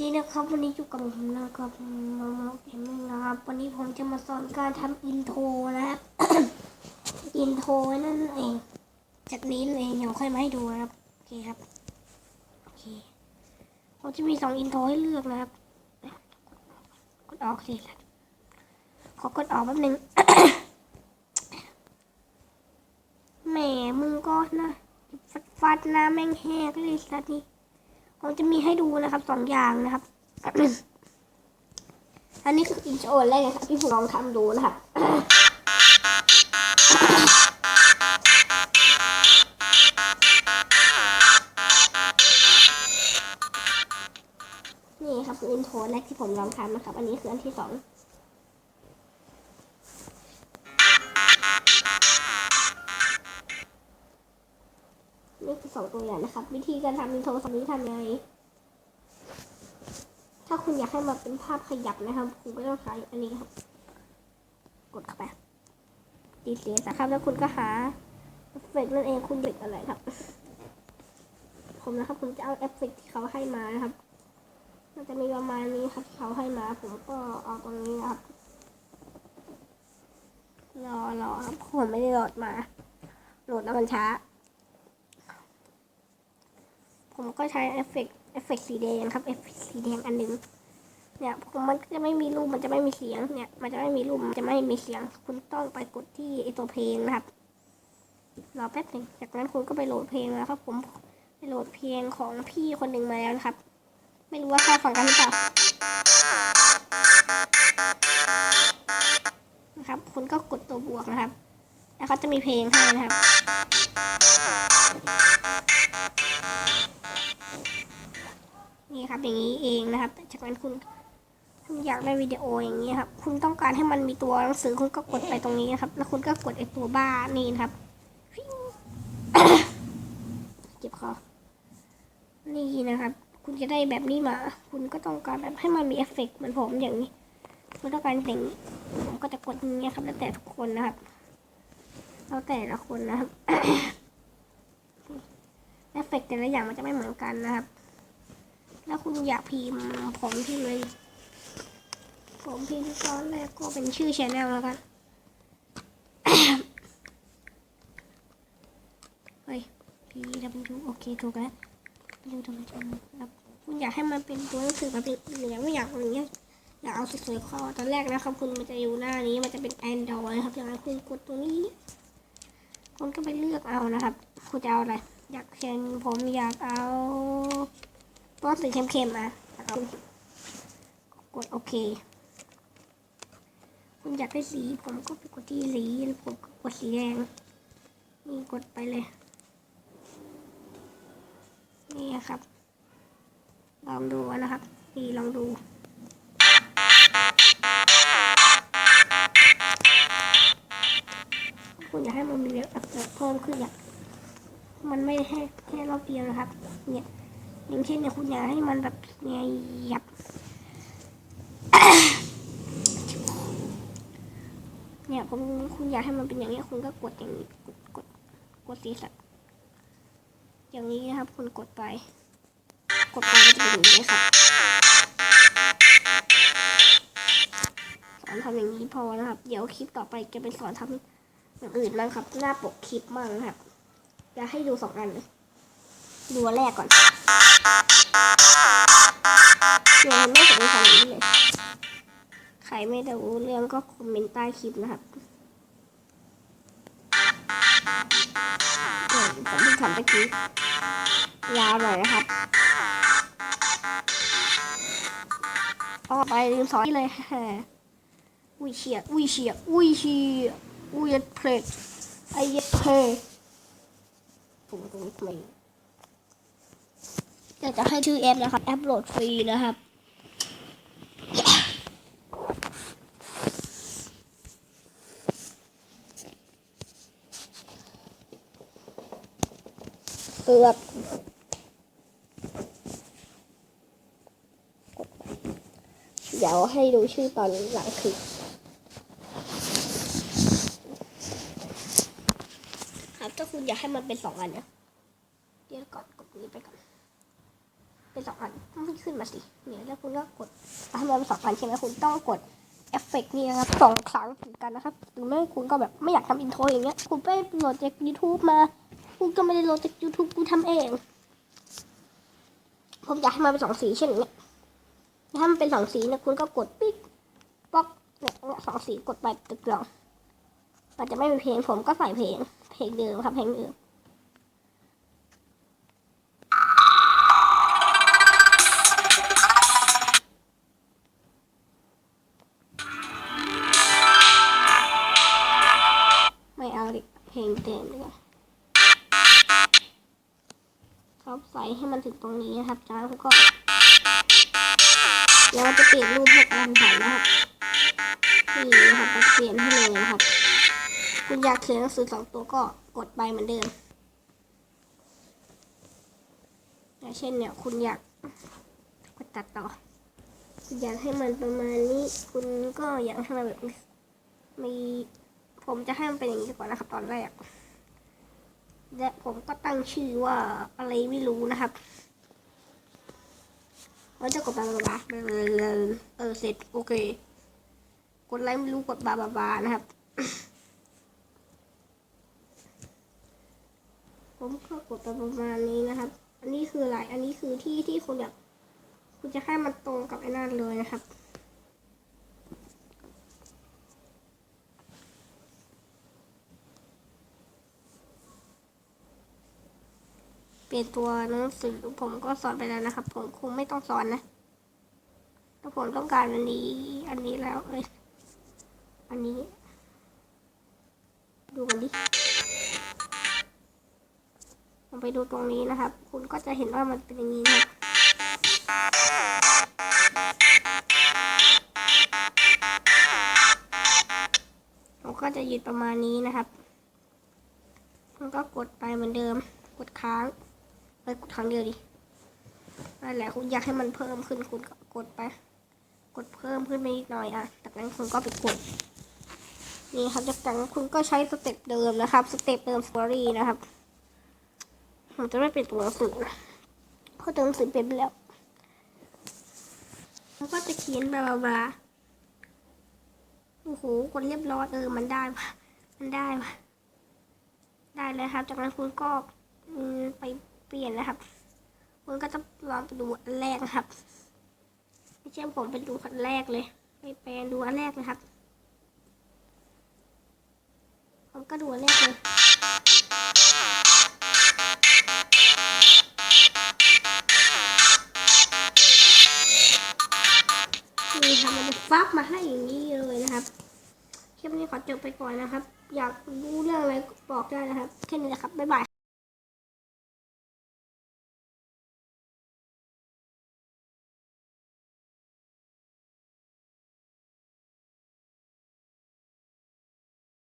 ดีนะครับวันนี้อยู่กับผมนะครับมาโมเกมมิ่งนะครับ วันนี้ผมจะมาสอนการทำอินโทรนะครับ อินโทรนั่นเอง จากนี้เองเดี๋ยวค่อยมาให้ดูนะครับโอเคครับโอเคผมจะมีสองอินโทรให้เลือกนะครับกดออกสิขอกดออกแป๊บนึงแหมมึงก็นะฟัดฟัดนะแม่งแหกเลยสัตว์นี่ ผมจะมีให้ดูนะครับสองอย่างนะครับ อันนี้คืออินโทรแรกนะครับที่ผมลองทำดูนะครับนี่ครับคืออินโทรแรกที่ผมลองทำนะครับ อันนี้คืออันที่สอง นี่คือสองตัวอย่างนะครับ วิธีการทำอินโทรสองนี้ทำยังไง ถ้าคุณอยากให้มันเป็นภาพขยับนะครับ คุณก็ต้องใช้อันนี้ครับ กดเข้าไปดีเสียงนะครับแล้วคุณก็หาเอฟเฟกต์นั่นเองคุณเด็กอะไรครับ ผมนะครับผมจะเอาเอฟเฟกต์ที่เขาให้มานะครับมันจะมีประมาณนี้ครับที่เขาให้มา ผมก็เอาตรงนี้นะครับ รอรอครับผมไม่ได้โหลดมาโหลดแล้วมันช้า ผมก็ใช้เอฟเฟกต์เอฟเฟกต์สีแดงครับเอฟเฟกต์สีแดงอันหนึ่งเนี่ยผมมันจะไม่มีรูปมันจะไม่มีเสียงเนี่ย มันจะไม่มีรูปมันจะไม่มีเสียง คุณต้องไปกดที่ไอตัวเพลงนะครับรอแป๊บหนึ่งจากนั้นคุณก็ไปโหลดเพลงแล้วครับ ผมไปโหลดเพลงของพี่คนหนึ่งมาแล้วนะครับ ไม่รู้ว่าเข้าฟังกันหรือเปล่านะครับ คุณก็กดตัวบวกนะครับ แล้วเขาจะมีเพลงให้นะครับ นี่ครับอย่างนี้เองนะครับจากนั้นคุณคุณอยากได้วิดีโออย่างนี้ครับ คุณต้องการให้มันมีตัวหนังสือคุณก็กดไปตรงนี้นะครับ แล้วคุณก็กดไอตัวบ้านี่นะครับเจ็บคอนี่นะครับคุณจะได้แบบนี้มา คุณก็ต้องการแบบให้มันมีเอฟเฟกต์เหมือนผมอย่างนี้ คุณต้องการอย่งผมก็จะกดอย่างนี้ครับ แล้วแต่ทุกคนนะครับแล้วแต่ละคนนะครับเอฟเฟกต์แต่ละอย่างมันจะไม่เหมือนกันนะครับ แล้วคุณอยากพิมพ์ผมพิมพ์เลยผมพิมพ์ตอนแรกก็เป็นชื่อชแนลแล้วกันเฮ้ย P W โอเคถูกแล้ว P W ครับคุณอยากให้มันเป็นตัวหนังสือแบบนี้หรือไม่อยากอย่างเงี้ยอยากเอาสวยๆข้อตอนแรกนะครับคุณมันจะอยู่หน้านี้มันจะเป็น Android ครับอย่างนั้นคุณกดตรงนี้ คุณก็ไปเลือกเอานะครับ คุณจะเอาอะไร อยากเช่นผมอยากเอา ตัวสีเข้มๆมาแล้วก็กดโอเค คุณอยากได้สีผมก็ไปกดที่สีแล้วผมก็กดสีแดงนี่กดไปเลย นี่ครับ ลองดูนะครับ นี่ลองดูคุณอยากให้มันมีเอฟเฟกต์เพิ่มขึ้นอยากมันไม่ได้แค่แค่รอบเดียวนะครับ เนี่ย อย่างเช่นเนี่ยคุณอยากให้มันแบบเนี่ยหยับเนี่ยผมคุณอยากให้มันเป็นอย่างนี้คุณก็กดอย่างนี้กดกดกดสีสัตว์อย่างนี้นะครับ คุณกดไป กดไปมันจะเป็นอย่างนี้ครับสอนทำอย่างนี้พอนะครับ เดี๋ยวคลิปต่อไปจะเป็นสอนทำอย่างอื่นบ้างครับ หน้าปกคลิปบ้างครับจะให้ดูสองอันเลยดูแรกก่อน เดี๋ยวไม่สนใจนี้เลย ใครไม่รู้เรื่องก็คอมเมนต์ใต้คลิปนะครับเดี๋ยวผมเพิ่งทำตะกี้ยาวหน่อยนะครับออกไปลืมสอนเลยฮะอุ้ยเฉียดอุ้ยเฉียดอุ้ยเฉียดอุ้ยเย็ดเพลไอเย็ดเพลผมตรงนี้ทำไม อยากจะให้ชื่อแอปนะครับ แอปโหลดฟรีนะครับ เกือบเดี๋ยวให้ดูชื่อตอนหลังคลิปครับถ้าคุณอยากให้มันเป็นสองอันนะเดี๋ยวก่อนกดนี้ไปก่อน เป็นสองอันไม่ขึ้นมาสิเนี่ยแล้วคุณก็กดทำไมเป็นสองอันใช่ไหมคุณต้องกดเอฟเฟกต์นี่นะครับสองครั้งเหมือนกันนะครับหรือไม่คุณก็แบบไม่อยากทำอินโทรอย่างเงี้ยคุณไปโหลดจาก YouTube มา คุณก็ไม่ได้โหลดจาก YouTube กูทำเอง ผมอยากให้มันเป็นสองสีเช่นอย่างเงี้ยถ้ามันเป็นสองสีนี่ยคุณก็กดปิ๊กป๊อกเนี่ยสองสีกดไปตึกลองมันจะไม่มีเพลงผมก็ใส่เพลงเพลงเดิมครับเพลงเดิม ใส่ให้มันถึงตรงนี้นะครับ จากนั้นก็เดี๋ยวเราจะเปลี่ยนรูปให้การถ่ายนะครับนี่นะครับเราเปลี่ยนให้เลยนะครับ คุณอยากเขียนหนังสือสองตัวก็กดไปเหมือนเดิมอย่างเช่นเนี่ยคุณอยากกดตัดต่อ คุณอยากให้มันประมาณนี้ คุณก็อยากให้มันแบบมีผมจะให้มันเป็นอย่างนี้ก่อนนะครับตอนแรก และผมก็ตั้งชื่อว่าอะไรไม่รู้นะครับเราจะกดบาบาบาเออเสร็จโอเค กดอะไรไม่รู้กดบาบาบานะครับ ผมก็กดไปประมาณนี้นะครับ อันนี้คืออะไร อันนี้คือที่ที่คุณอยากคุณจะให้มันตรงกับไอ้นั่นเลยนะครับ เปลี่ยนตัวหนังสือผมก็สอนไปแล้วนะครับ ผมคงไม่ต้องสอนนะถ้าผมต้องการอันนี้ อันนี้แล้วเอ้ยอันนี้ ดูกันดิผมไปดูตรงนี้นะครับ คุณก็จะเห็นว่ามันเป็นอย่างนี้นะครับผมก็จะหยืดประมาณนี้นะครับ มันก็กดไปเหมือนเดิม กดค้าง ไปกดครั้งเดียวดินั่นแหละคุณอยากให้มันเพิ่มขึ้นคุณก็กดไป กดเพิ่มขึ้นไปนิดหน่อยอะจากนั้นคุณก็ไปกด นี่ครับจากนั้นคุณก็ใช้สเต็ปเดิมนะครับ สเต็ปเดิมสตอรี่นะครับผมจะไม่เปลี่ยนตัวหนังสือเพราะตัวหนังสือเปลี่ยนไปแล้วมันก็จะเขียนบลาบลาบลาโอ้โหกดเรียบร้อยเออมันได้ปะมันได้ปะได้เลยครับ จากนั้นคุณก็ไป เปลี่ยนนะครับคุณก็จะลองไปดูอันแรกนะครับไม่ใช่ผมไปดูอันแรกเลยไปแปลดูอันแรกนะครับ ผมก็ดูอันแรกเลยนี่ครับมันจะฟับมาให้อย่างนี้เลยนะครับคลิปนี้ขอจบไปก่อนนะครับ อยากรู้เรื่องอะไรบอกได้นะครับ แค่นี้แหละครับ บ๊ายบาย